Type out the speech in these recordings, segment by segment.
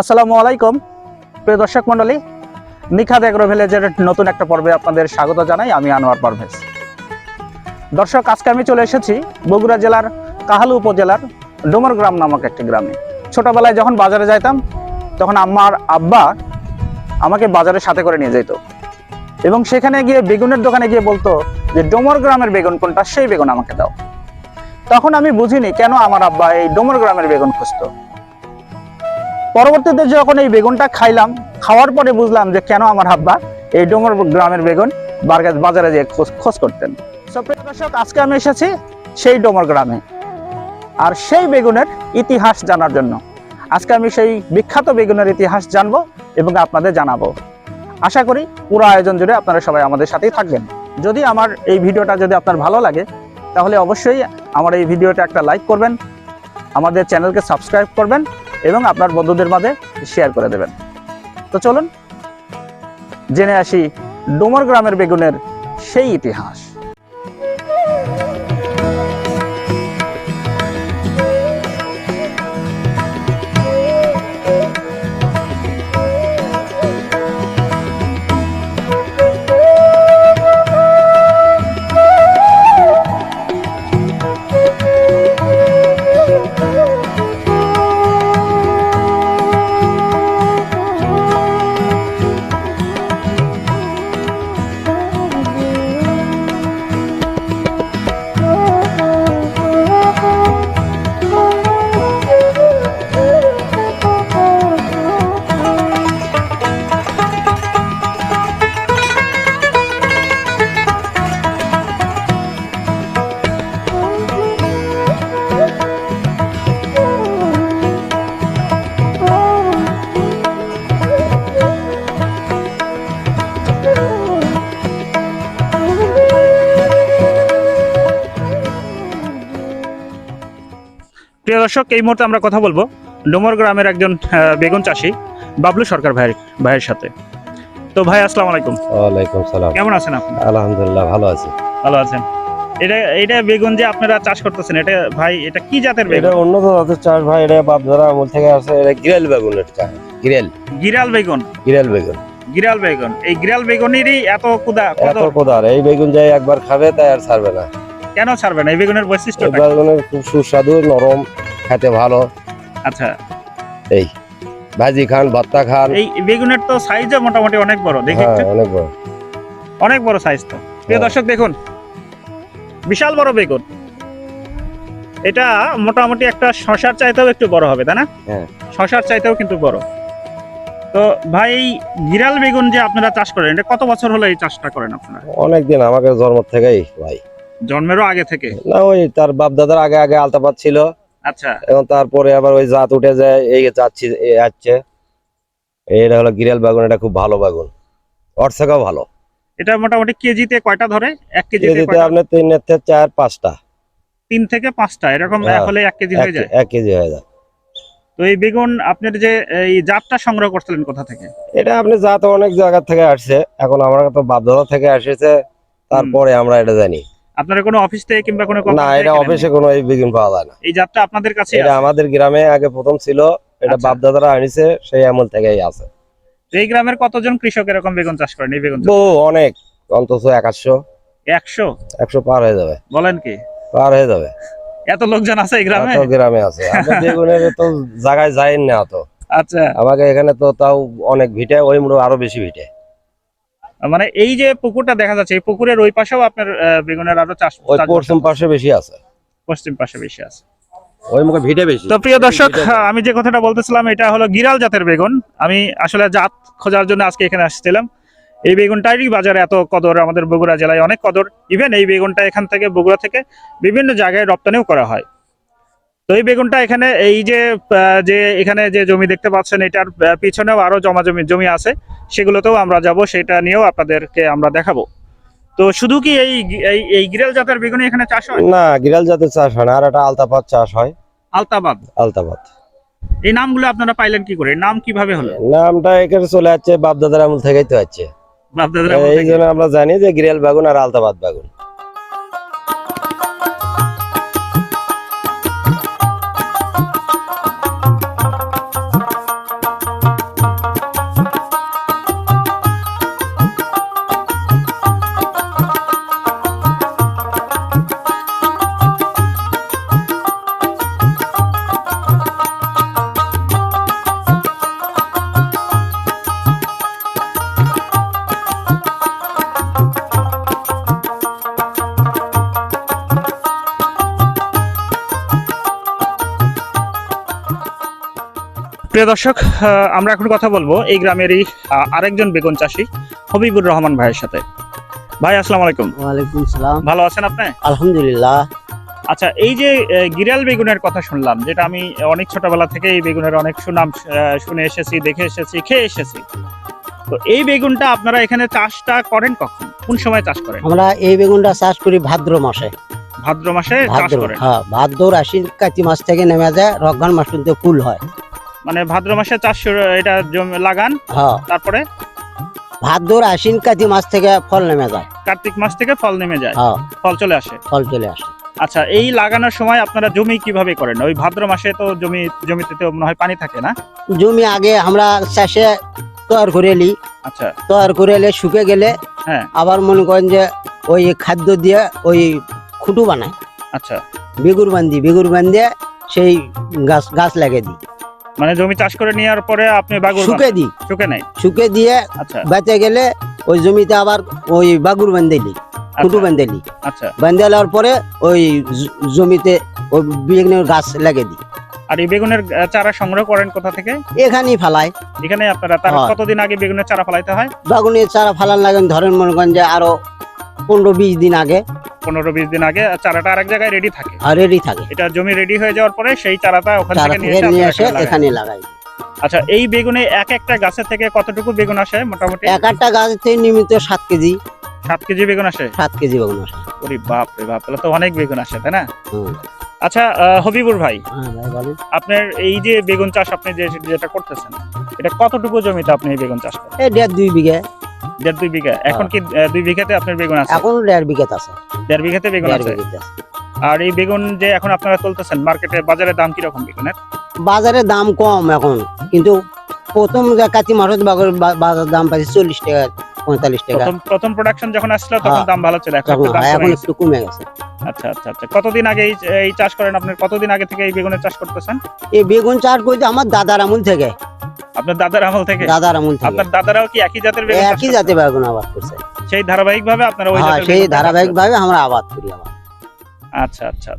আসসালামু আলাইকুম। প্রিয় দর্শক মণ্ডলী, নিখাদ এগ্রো ভিলেজের নতুন একটা পর্বে আপনাদের স্বাগত জানাই আমি আনোয়ার পারভেজ। দর্শক, আজকে আমি চলে এসেছি বগুড়া জেলার কাহালু উপজেলার ডোমরগ্রাম নামক একটি গ্রামে। ছোটবেলায় যখন বাজারে যাইতাম, তখন আমার আব্বা আমাকে বাজারের সাথে করে নিয়ে যেত এবং সেখানে গিয়ে বেগুনের দোকানে গিয়ে বলতো যে, ডোমর গ্রামের বেগুন কোনটা? সেই বেগুন আমাকে দাও। তখন আমি বুঝিনি কেন আমার আব্বা এই ডোমর গ্রামের বেগুন খুঁজতো। পরবর্তীতে যখন এই বেগুনটা খাইলাম খাওয়ার পরে বুঝলাম যে কেন আমার আব্বা এই ডোমর গ্রামের বেগুন বাজারে যেয়ে খোঁজ করতেন। So, প্রিয় দর্শক আজকে আমি এসেছি সেই ডোমর গ্রামে। আর সেই বেগুনের ইতিহাস জানার জন্য। আজকে আমি সেই বিখ্যাত বেগুনের ইতিহাস জানব এবং আপনাদের জানাব। আশা করি পুরো আয়োজন জুড়ে আপনারা সবাই আমাদের সাথেই থাকবেন। যদি আমার এই ভিডিওটা যদি আপনার ভালো লাগে তাহলে অবশ্যই আমার এই ভিডিওটা একটা লাইক করবেন আমাদের চ্যানেলকে সাবস্ক্রাইব করবেন এবং আপনার বন্ধুদের মাঝে শেয়ার করে দেবেন। তো চলুন, জেনে আসি ডোমর গ্রামের বেগুনের সেই ইতিহাস। প্রিয় দর্শক এই মুহূর্তে আমরা কথা বলব ডোমর গ্রামের একজন বেগুন চাষি বাবলু সরকার ভাইয়ের ভাইয়ের সাথে। তো ভাই আসসালামু আলাইকুম। ওয়ালাইকুম সালাম। কেমন আছেন আপনি? আলহামদুলিল্লাহ ভালো আছি। ভালো আছেন। এটা এটা বেগুন যে আপনারা চাষ করতেছেন এটা ভাই এটা কি জাতের বেগুন? এটা বেগুন উন্নত জাতের চাষ ভাই এটা বাপদারা আমল থেকে আছে এটা গিরেল বেগুনের চাষ গিরেল গিরাল বেগুন? গিরেল বেগুন। গিরাল বেগুন। এই গিরাল বেগুনেরই এত কুদা এত কত কোদার এই বেগুন যাই একবার খাবে তাই আর ছাড়বে না। কেন ছাড়বে না? এই বেগুনের বৈশিষ্ট্য বেগুনের খুব সুস্বাদু নরম খেতে ভালো। আচ্ছা। এই ভাজি খান ভত্তা খান। এই বেগুনের তো সাইজও মোটামুটি অনেক বড় দেখি হ্যাঁ অনেক বড়। অনেক বড় সাইজ তো। প্রিয় হ্যাঁ। দর্শক দেখুন বিশাল বড় বেগুন। এটা মোটামুটি একটা শশার চাইতেও একটু বড় হবে তাই না? হ্যাঁ। শশার চাইতেও কিন্তু বড়। তো ভাই গিরাল বেগুন যে আপনারা চাষ করেন এটা কত বছর হলো এই চাষটা করেন আপনারা? অনেক দিন আমাকে জন্ম থেকেই ভাই। জন্মেরও আগে থেকে? না ওই তার বাপ দাদার আগে আগে আলতাপাত ছিল। আচ্ছা। এবং তারপরে আবার ওই জাত উঠে যায় এই যাচ্ছি আসছে। এটা হলো গিরেল বেগুন এটা খুব ভালো বেগুন। ওর ভালো। এটা মোটামুটি কেজিতে কয়টা ধরে? এক কেজিতে কেজিতে আপনি তিন থেকে চার পাঁচটা। তিন থেকে পাঁচটা এরকম হ্যাঁ, হলে এক কেজি হয়ে যায়? এক কেজি হয়ে যায়। তো এই বেগুন আপনার যে এই জাতটা সংগ্রহ করছিলেন কোথা থেকে? এটা আপনি জাত অনেক জায়গা থেকে আসছে এখন আমরা তো বাধ্যতা থেকে আসেছে তারপরে আমরা এটা জানি। আপনারা কোনো অফিস থেকে কিংবা কোনো না এটা অফিসে কোনো এই বেগুন পাওয়া যায় না। এই জাতটা আপনাদের কাছে এটা আমাদের গ্রামে আগে প্রথম ছিল এটা আচ্ছা। বাপ দাদারা আনিছে সেই আমল থেকেই আছে। এই গ্রামের কতজন কৃষক এরকম বেগুন চাষ করেন এই বেগুন? বহু অনেক অন্তত একাশশো। একশো? একশো পার হয়ে যাবে। বলেন কি? পার হয়ে যাবে। এত লোকজন আছে এই গ্রামে? এত গ্রামে আছে। আমরা বেগুনের তো জায়গায় যাই না তো। আচ্ছা। আমাকে এখানে তো তাও অনেক ভিটে ওই মুড়ো আরও বেশি ভিটে। মানে এই যে পুকুরটা দেখা যাচ্ছে এই পুকুরের ওই পাশেও আপনার বেগুনের আরও চাষ পশ্চিম পাশে বেশি আছে। পশ্চিম পাশে বেশি আছে। ওই মুখে ভিটে বেশি। তো প্রিয় দর্শক আমি যে কথাটা বলতেছিলাম এটা হলো গিরাল জাতের বেগুন। আমি আসলে জাত খোঁজার জন্য আজকে এখানে আসছিলাম। এই বেগুনটাই বাজারে এত কদর আমাদের বগুড়া জেলায় অনেক কদর। ইভেন এই বেগুনটা এখান থেকে বগুড়া থেকে বিভিন্ন জায়গায় রপ্তানিও করা হয়। তো এই বেগুনটা এখানে এই যে যে এখানে যে জমি দেখতে পাচ্ছেন এটার পিছনেও আরও জমা জমি জমি আছে সেগুলোতেও আমরা যাব সেটা নিয়েও আপনাদেরকে আমরা দেখাবো। তো শুধু কি এই এই গিরাল জাতের বেগুনই এখানে চাষ হয়? না গিরাল জাতের চাষ হয় না আর একটা আলতাপাত চাষ হয়। আলতাবাদ আলতাপাত। এই নামগুলো আপনারা পাইলেন কি করে? নাম কীভাবে হলো? নামটা এখানে চলে যাচ্ছে বাপ দাদার আমল থেকেই তো আছে বাপদাদার আমল এই। জন্য আমরা জানি যে গিরাল বেগুন আর আলতাপাত বেগুন। প্রিয় দর্শক আমরা এখন কথা বলব এই গ্রামেরই আরেকজন বেগুন চাষি হবিবুর রহমান ভাইয়ের সাথে। ভাই আসসালামু আলাইকুম। ওয়ালাইকুম সালাম। ভালো আছেন আপনি? আলহামদুলিল্লাহ। আচ্ছা এই যে গিরাল বেগুনের কথা শুনলাম যেটা আমি অনেক ছোটবেলা থেকে এই বেগুনের অনেক সুনাম শুনে এসেছি দেখে এসেছি খেয়ে এসেছি। তো এই বেগুনটা আপনারা এখানে চাষটা করেন কখন? কোন সময় চাষ করেন? আমরা এই বেগুনটা চাষ করি ভাদ্র মাসে। ভাদ্র মাসে চাষ ভাদ্র করেন? হ্যাঁ ভাদ্র আশ্বিন কাতি মাস থেকে নেমে যায় রক্ষণ মাস পর্যন্ত ফুল হয়। মানে ভাদ্র মাসে চাষ এটা জমি লাগান হ্যাঁ। তারপরে? ভাদ্র আশ্বিন কার্তিক মাস থেকে ফল নেমে যায়। কার্তিক মাস থেকে ফল নেমে যায়? হ্যাঁ। ফল চলে আসে? ফল চলে আসে। আচ্ছা এই লাগানোর সময় আপনারা জমি কীভাবে করেন? ওই ভাদ্র মাসে তো জমি জমিতে তো মনে হয় পানি থাকে না? জমি আগে আমরা চাষে তৈরি করে নি আচ্ছা। তৈরি করে এলে শুকে গেলে হ্যাঁ। আবার মনে করেন যে ওই খাদ্য দিয়ে ওই খুঁটু বানায়। আচ্ছা। বেগুর বান্ধি বেগুর বান্ধে সেই গাছ গাছ লাগিয়ে দিই। মানে জমি চাষ করে নেওয়ার পরে আপনি বাগুর শুকে দিই। বানান। শুকে নেই শুকে দিয়ে আচ্ছা। বেঁচে গেলে ওই জমিতে আবার ওই বাগুর বান্ধে দিই খুঁটু আচ্ছা, বান্ধে দিই। আচ্ছা। বান্ধে দেওয়ার পরে ওই জমিতে ওই বেগুনের গাছ লাগিয়ে দিই। আর এই বেগুনের চারা সংগ্রহ করেন কোথা থেকে? এখানেই ফালাই। এখানে আপনারা তার। কতদিন আগে বেগুনের চারা ফলাইতে হয়? বাগুনের চারা ফালান লাগেন ধরেন মনে করেন যে আরও পনেরো বিশ দিন আগে। পনেরো বিশ দিন আগে চারাটা আরেক জায়গায় রেডি থাকে। আর রেডি থাকে। এটা জমি রেডি হয়ে যাওয়ার পরে সেই চারাটা ওখান থেকে নিয়ে এসে এখানে লাগাই। আচ্ছা এই বেগুনে এক একটা গাছের থেকে কতটুকু বেগুন আসে মোটামুটি? এক একটা গাছ থেকে নিয়মিত সাত কেজি। সাত কেজি বেগুন আসে? সাত কেজি বেগুন আসে। ওরে বাপ রে বাপ তাহলে তো অনেক বেগুন আসে তাই না? আচ্ছা হবিবুর ভাই হ্যাঁ আপনার এই যে বেগুন চাষ আপনি যে যেটা করতেছেন এটা কতটুকু জমিতে আপনি এই বেগুন চাষ করেন? দেড় দুই বিঘা। দেড় দুই বিঘা। এখন কি দুই বিঘাতে আপনার বেগুন আছে? এখন দেড় বিঘেত আছে। দেড় বিঘাতে বেগুন আছে? আর এই বেগুন যে এখন আপনারা তুলতেছেন মার্কেটে বাজারে দাম কীরকম বেগুনের? বাজারে দাম কম এখন কিন্তু প্রথম কাতি মাসের বাজার দাম পাইছে চল্লিশ টাকা পঁয়তাল্লিশ টাকা। প্রথম প্রথম প্রোডাকশন যখন আসছিল তখন হ্যাঁ। দাম ভালো ছিল এখন দাম এখন। একটু কমে গেছে। আচ্ছা আচ্ছা আচ্ছা। কতদিন আগে এই চাষ করেন আপনার কতদিন আগে থেকে এই বেগুনের চাষ করতেছেন? এই বেগুন চাষ করতে আমার দাদার আমুল থেকে। আপনার দাদার আমল থেকে? দাদার আমুল থেকে। আপনার দাদারাও কি একই জাতের বেগুন একই জাতের জাতে বেগুন আবাদ করছে। সেই ধারাবাহিক ভাবে আপনারা ওই হ্যাঁ সেই ধারাবাহিকভাবে ধারাবাহিক ভাবে আমরা আবাদ করি আবার। আচ্ছা আচ্ছা।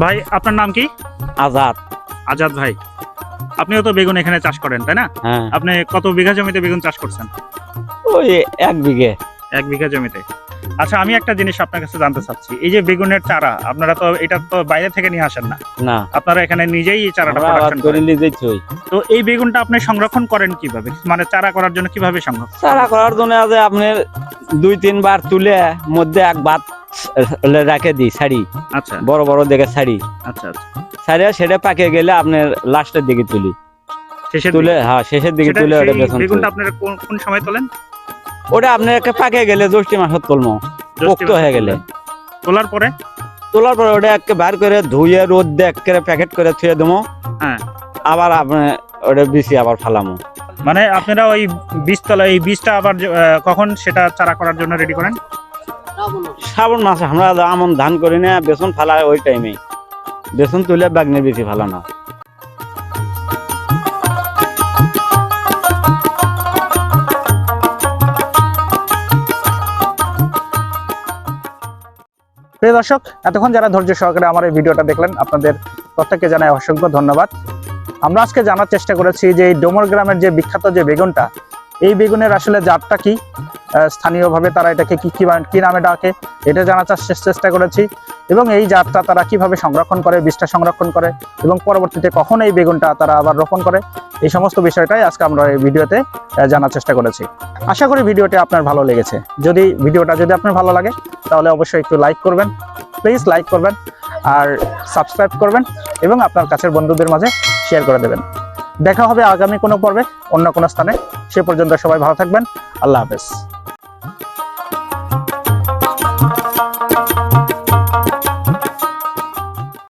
ভাই আপনার নাম কি? আজাদ। আজাদ ভাই। আপনিও তো বেগুন এখানে চাষ করেন তাই না? হ্যাঁ। আপনি কত বিঘা জমিতে বেগুন চাষ করছেন? ওই এক বিঘে। এক বিঘা জমিতে। আচ্ছা আমি একটা জিনিস আপনার কাছে জানতে চাচ্ছি। এই যে বেগুনের চারা আপনারা তো এটা তো বাইরে থেকে নিয়ে আসেন না? না। আপনারা এখানে নিজেই এই চারাটা প্রোডাকশন করে করেন। তো এই বেগুনটা আপনি সংরক্ষণ করেন কীভাবে? মানে চারা করার জন্য কীভাবে সংরক্ষণ চারা করার জন্য আছে আপনার দুই তিনবার তুলে মধ্যে এক ভাত রেখে দিই শাড়ি। আচ্ছা। বড় বড় দেখে শাড়ি। আচ্ছা আচ্ছা। শাড়ি সেটা পাকে গেলে আপনার লাস্টের দিকে তুলি। তুলে হ্যাঁ শেষের দিকে তুলে ওটা সেই বেসন আপনারা কোন কোন সময় তোলেন? ওটা আপনার একটা পাকে গেলে তুলমো। পোক্ত হয়ে গেলে। তোলার পরে? তোলার পরে ওটা একে বার করে ধুয়ে রোদ দিয়ে একেবারে প্যাকেট করে থুয়ে দেবো। হ্যাঁ। আবার আপনার ওটা বিচি আবার ফালামো। মানে আপনারা ওই বীজতলা এই বীজটা আবার কখন সেটা চারা করার জন্য রেডি করেন? শ্রাবণ মাসে। আমরা আমন ধান করি না বেসন ফালা ওই টাইমে বেসন তুলে বাগনে বেশি ফালানো প্রিয় দর্শক এতক্ষণ যারা ধৈর্য সহকারে আমার এই ভিডিওটা দেখলেন আপনাদের প্রত্যেককে জানাই অসংখ্য ধন্যবাদ। আমরা আজকে জানার চেষ্টা করেছি যে এই ডোমর গ্রামের যে বিখ্যাত যে বেগুনটা এই বেগুনের আসলে জাতটা কি? স্থানীয়ভাবে তারা এটাকে কি কি কি নামে ডাকে, এটা জানার চাষ- চেষ্টা করেছি। এবং এই জাতটা তারা কীভাবে সংরক্ষণ করে বীজটা সংরক্ষণ করে, এবং পরবর্তীতে কখন এই বেগুনটা তারা আবার রোপণ করে, এই সমস্ত বিষয়টাই আজকে আমরা এই ভিডিওতে জানার চেষ্টা করেছি। আশা করি ভিডিওটি আপনার ভালো লেগেছে। যদি ভিডিওটা, যদি আপনার ভালো লাগে, তাহলে অবশ্যই একটু লাইক করবেন, প্লিজ লাইক করবেন, আর সাবস্ক্রাইব করবেন, এবং আপনার কাছের বন্ধুদের মাঝে শেয়ার করে দেবেন। দেখা হবে আগামী কোনো পর্বে, অন্য কোনো স্থানে। সে পর্যন্ত সবাই ভালো থাকবেন। আল্লাহ হাফেজ।